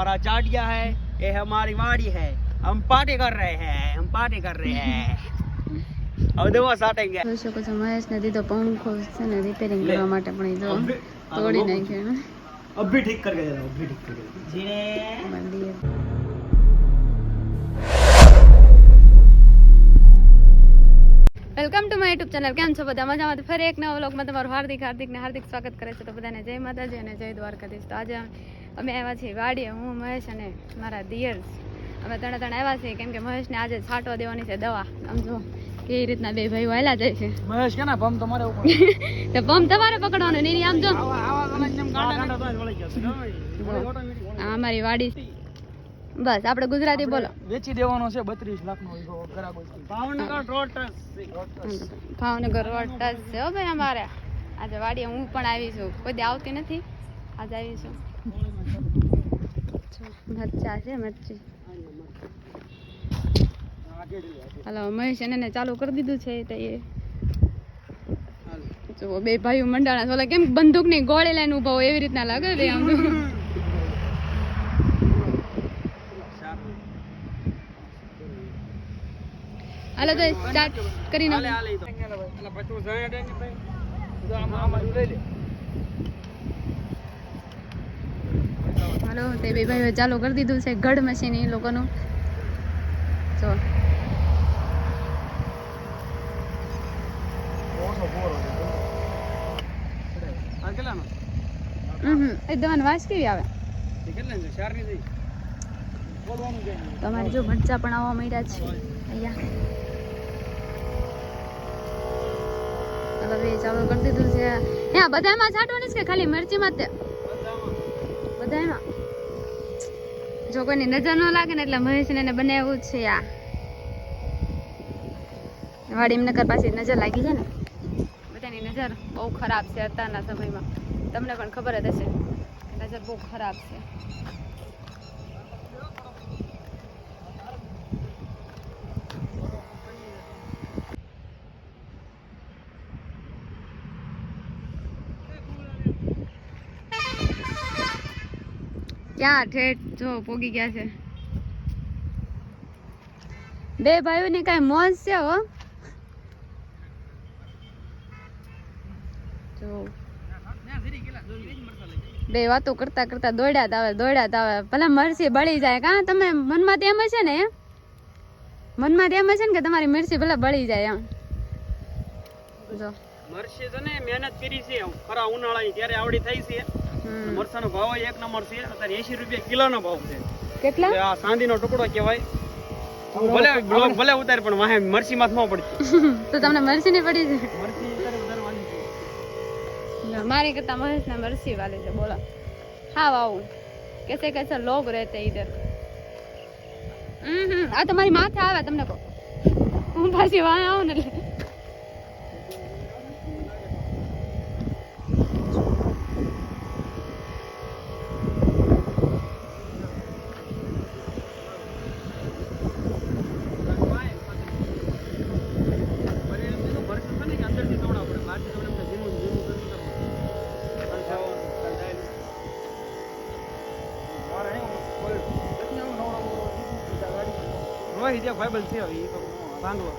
हमारा चाटिया है ये हमारी वाड़ी है हम पार्टी कर रहे हैं हम पार्टी कर रहे हैं अब देखो साटेंगे જોઈ શકો છો મહેશને દીધો પંખો છે ને રિપેરિંગ લે. કરવા માટે પણ એ જો અભી- આ તોડી બહુ- નાખ્યો ને अब भी ठीक करके दे रहा हूँ अभी ठीक करके जीने મંદિર માય યુટ્યુબ ચેનલ કેમ છો બધા? મજામાં? ફરી એક નવા વ્લોગમાં તમારું હાર્દિક હાર્દિકને હાર્દિક સ્વાગત કરે છે તો બધાને જય માતાજી અને જય દ્વારકાધીશ. તો આજે અમે આવ્યા છીએ વાડીએ હું મહેશ અને મારા દિયર્સ અમે ત્રણે ત્રણ આવ્યા છીએ. કેમ કે મહેશને આજે છાંટવા દેવાની છે દવા. સમજો કેવી રીતના બે ભાઈઓ આવેલા જાય છે. મહેશ કે ના તમારે તો પંપ તમારે પકડવાનો નહીં આમ જો. આ અમારી વાડી. બસ આપણે ગુજરાતી બોલો. વેચી દેવાનો છે બત્રીસ લાખ નો ભાવનગર રોટસ. ભાવનગર રોડ છે હો ભાઈ અમારે. આજે વાડીએ હું પણ આવી છું. કોઈ દી આવતી નથી? આજે આવી છું. મરચા છે મરચી. હલો મહેશ એને ચાલુ કરી દીધું છે તો એ. જો બે ભાઈઓ મંડાણા ઓલા કેમ બંદૂકની ગોળી લઈને ઊભા હોય એવી રીતના લાગે આમ. હાલો તો સ્ટાર્ટ કરી નાખો. હાલો તે. બે ભાઈઓ ચાલુ કરી દીધું છે ગઢ મશીન એ લોકોનું. જો. હમ એ દવાની વાસ કેવી આવે? તમારે જો મરચા પણ આવવા માંડ્યા છે. અહીંયા. હવે ચાલુ કરી દીધું છે. હે બધામાં છાંટવાની છે કે ખાલી મરચીમાં તે? બધામાં. જો કોઈની નજર ન લાગે ને એટલે મહેશને એને બનાવ્યું છે આ. વાડી નગર પાસે નજર લાગી છે ને. બધાની નજર બહુ ખરાબ છે અત્યારના સમયમાં. તમને પણ ખબર જ હશે. નજર બહુ ખરાબ છે. ક્યાં ઠેઠ જો પોગી ગયા છે. બે ભાઈઓની કાંઈ મોજ છે હો. જો. બે વાતો કરતા કરતા દોડ્યા જ દોડ્યા જ આવે. ભલે મરસી બળી જાય. કા તમે મનમાં તેમ છે ને મનમાં તેમ છે ને કે તમારી મરસી ભલે બળી જાય એમ? જો. મરસી તો ને મહેનત કરી છે. ખરા ઉનાળાની ત્યારે આવડી થઈ છે. મરચાનો ભાવ એક નંબર છે અત્યારે એસી રૂપિયા કિલોનો ભાવ છે. કેટલા? આ સાંધીનો ટુકડો કહેવાય. ભલે ભલે ઉતારે પણ વાહે મરસી માં પડી. તો તમને મરસી ને પડી છે મરસી ઉતારે ઉતારવાની છે. મારી કરતા મહેશ ને મરસી વાલે છે બોલા. હા વાવ કેસે કેસે લોગ રહેતે ઈધર. હમ આ તમારી માથે આવે તમને કહો. હું પાછી વાહ આવું ને એટલે. રોહિત એક ભાઈબંધ છે હવે, ઈ તો ભાંગલો.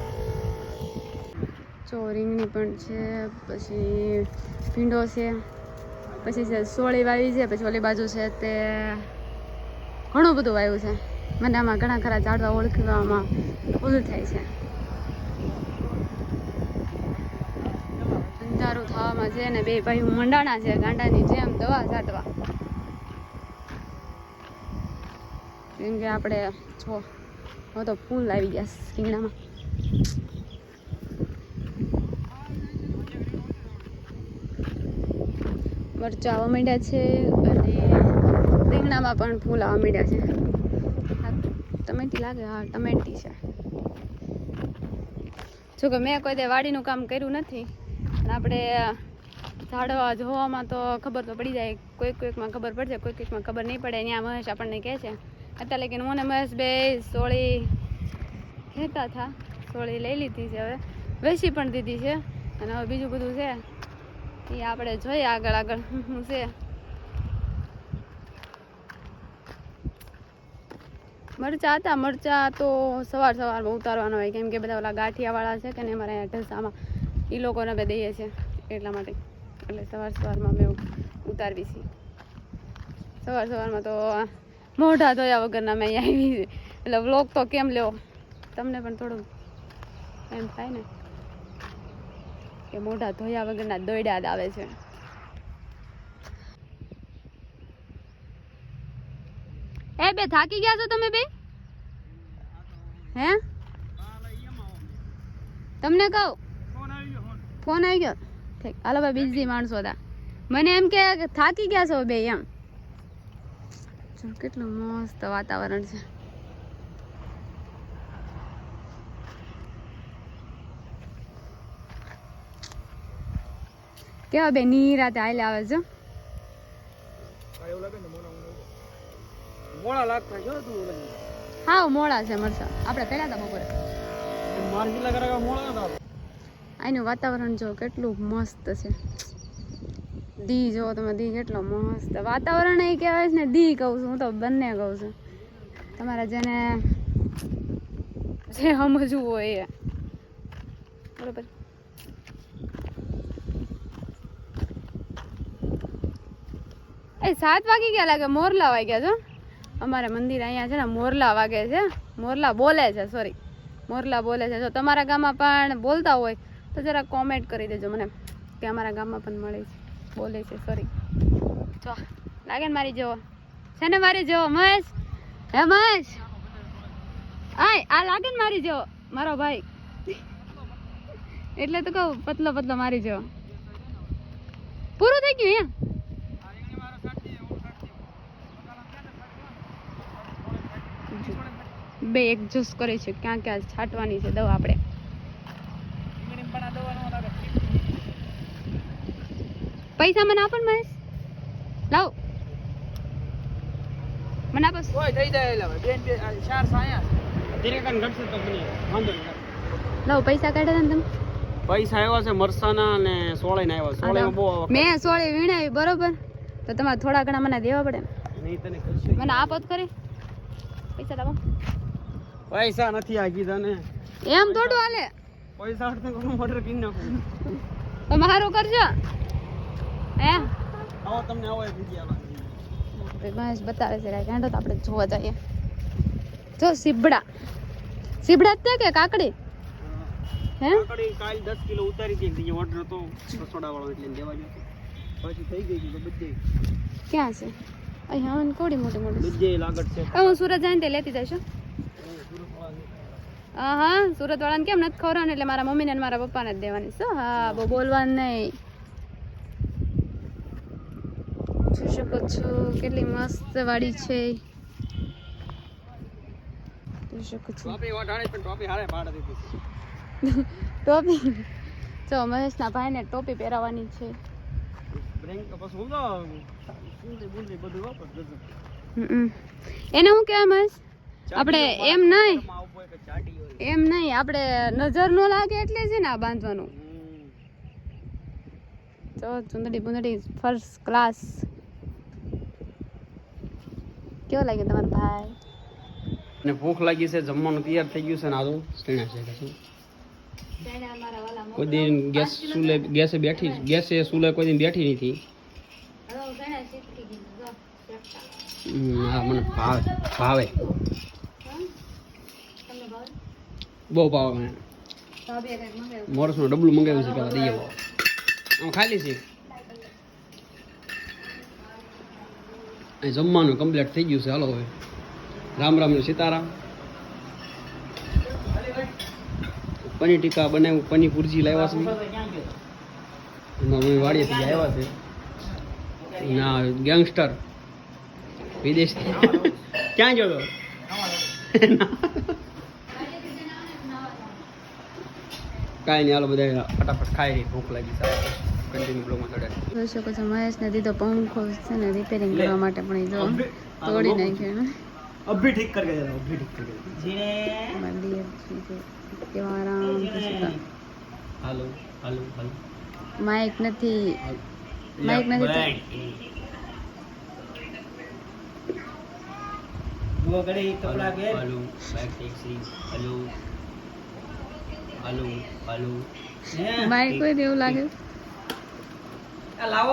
જો રીંગણી પણ છે પછી ભીંડો છે પછી છે સોળી વાવી છે પછી ઓલી બાજુ છે તે ઘણું બધું વાવ્યું છે. મને આમાં ઘણા ખરા ઝાડવા ઓળખવામાં ભૂલ થાય છે. અંધારું થવામાં છે ને બે ભાઈ મંડાણા છે ગાંડાની જેમ દવા છાંટવા કેમ કે આપણે જો હવે તો ફૂલ આવી ગયા રીંગણામાં મરચાં આવવા માંડ્યા છે અને રીંગણામાં પણ ફૂલ આવવા માંડ્યા છે. ટમેટી લાગે? હા, ટમેટી છે. જો કે મેં કોઈ દે વાડીનું કામ કર્યું નથી અને આપણે ઝાડવા જોવામાં તો ખબર તો પડી જાય. કોઈક કોઈકમાં ખબર પડશે કોઈક કોઈકમાં ખબર નહીં પડે. ત્યાં મહેશ આપણને કહે છે અત્યારે લેકિન હું ને બે સોળી કહેતા હતા, સોળી લઈ લીધી છે હવે. વેચી પણ દીધી છે અને હવે બીજું બધું છે. એ આપણે જોઈએ આગળ આગળ શું છે. મરચા હતા, મરચા તો સવાર સવારમાં ઉતારવાના હોય, કેમ કે બધા ઓલા ગાંઠિયાવાળા છે કે ને, અમારે અહીંયા ઢસામાં. એ લોકોને અમે દઈએ છીએ, એટલા માટે. એટલે સવાર સવારમાં મેં ઉતારવી છીએ સવાર સવારમાં તો મોઢા ધોયા વગરના મેં અહીંયા આવી એટલે વ્લોગ તો કેમ લેવો તમને પણ થોડું એમ થાય ને કે મોઢા ધોયા વગરના દોડ્યા જ આવે છે. એ બે, થાકી ગયા છો તમે બે? હે? તમને કહું? ફોન આવી ગયો ઠીક. હાલો ભાઈ બિઝી માણસો હતા. મને એમ કે થાકી ગયા છો બે એમ. જો કેટલું મસ્ત વાતાવરણ છે. કેવા બે નિરાતે હાલે આવે છે? મોડા લાગતા છો તું મોડા છે મરસા આપણે પહેલા હતા બપોરે. અહીંનું વાતાવરણ જો કેટલું મસ્ત છે. દી જો તમે દી કેટલો મસ્ત વાતાવરણ એ કહેવાય છે ને, દી કહું છું, હું તો બંને કહું છું. તમારે જેને જે સમજવું હોય એ. બરોબર. એ સાત વાગી ગયા લાગે? મોરલા વાગ્યા છો અમારે મંદિર અહીંયા છે ને, મોરલા વાગે છે. મોરલા બોલે છે સોરી મોરલા બોલે છે. જો તમારા ગામમાં પણ બોલતા હોય તો જરા કોમેન્ટ કરી દેજો મને, કે અમારા ગામમાં પણ મળે છે. બોલે છે સોરી જો, લાગે ને મારી જેવો? છે ને મારી જેવો, મહેશ? હે મહેશ? આય, આ લાગે ને મારી જેવો? મારો ભાઈ. એટલે તો કહું, પતલો પતલો મારી જેવો. પૂરું થઈ ગયું અહીંયા બે એડજસ્ટ કરે છે, ક્યાં ક્યાં છાંટવાની છે દવા આપણે. પૈસા મને આપો ને મહેશ. લાવ. મને આપો. ઓય થઈ જાય એટલે બેન બે ચાર સાયા ધીરે ઘટશે તો વાંધો નહીં લાવ પૈસા કાઢ્યા ને તમે? પૈસા આવ્યા છે મરસાના અને સોળે ના આવ્યા સોળે બહુ આવક. મેં સોળે વીણાવી બરોબર? તો તમારે થોડા ઘણા મને દેવા પડે નહીં તને કશું મને આપો તો ખરી. પૈસા લાવો. પૈસા નથી આ કીધા ને એમ થોડું હાલે. પૈસા મોટર કિન નાખું. તો મારું કરજો. હે? આવો તમને આવો બતાવે છે રાઈટ હેંડો તો આપણે જોવા જઈએ. જો સીબડા. સીબડા જ છે કે કાકડી? હે. કાકડી કાલ 10 કિલો ઉતારી હતી. બીજો ઓર્ડર હતો રસોડા વાળો એટલે દેવા ગયો. પછી થઈ ગઈ છે બધે. ક્યાં છે? અહીંયા આવે ને કોડી મોટી મોટી. બધે લાગત છે. હું સુરત જઈને તે લેતી જઈશ હા. હા સુરત વાળાને કેમ નથી ખવડાવવાનું? એટલે મારા મમ્મીને મારા પપ્પાને જ દેવાની. છે હા બહુ બોલવાનું નહીં જોઈ શકો છો? કેટલી મસ્ત વાડી છે. જોઈ શકો છો. ટોપી જો મહેશના ભાઈને ટોપી પહેરાવાની છે. એને હું કહેવાય મહેશ? આપણે એમ નહીં. એમ નહીં આપણે નજર ન લાગે એટલે છે ને આ બાંધવાનું. તો ચુંદડી બુંદડી ફર્સ્ટ ક્લાસ કેવો લાગ્યો તમારો ભાઈ? ને ભૂખ લાગી છે જમવાનું તૈયાર થઈ ગયું છે ને આદુ. સ્ટેણા છે કશું કોઈ દિન ગેસ ચૂલે ગેસે બેઠી ગેસે ચૂલે કોઈ દિન બેઠી નથી. હા મને ભાવે ભાવે. બહુ ભાવે મને. મોરસનું ડબલું મંગાવ્યું છે પેલા દઈએ. આમ ખાલી છે. અહીં જમવાનું કમ્પ્લીટ થઈ ગયું છે. હાલો હવે. રામ રામ ને સીતારામ. પનીર ટીકા બનાવ્યું, પનીર ભુરજી લાવ્યા છે. એમાં અમે વાડીએથી આવ્યા છે. ના, ગેંગસ્ટર. વિદેશ ક્યાં ગયો કાંઈ નહીં, હાલો બધા ફટાફટ ખાઈ ભૂખ લાગી છે કન્ટિન્યુ બ્લોગમાં ચડે જોઈ શકો છો મહેશને દીધો પંખો છે ને રિપેરિંગ કરવા માટે પણ એ જો તોડી નાખ્યો ને અભી ઠીક કરકે જરા અભી ઠીક કરકે જીને મંદિર છે જે કેવા આરામથી સુતા. હાલો હાલો હાલો માઇક નથી માઇક નથી તો- હું वो करे कपड़ा के હાલો બાઇક ટેક્સી હાલો હાલો હાલો हैं? બાઈક કોઈ દેવું લાગે அலாவ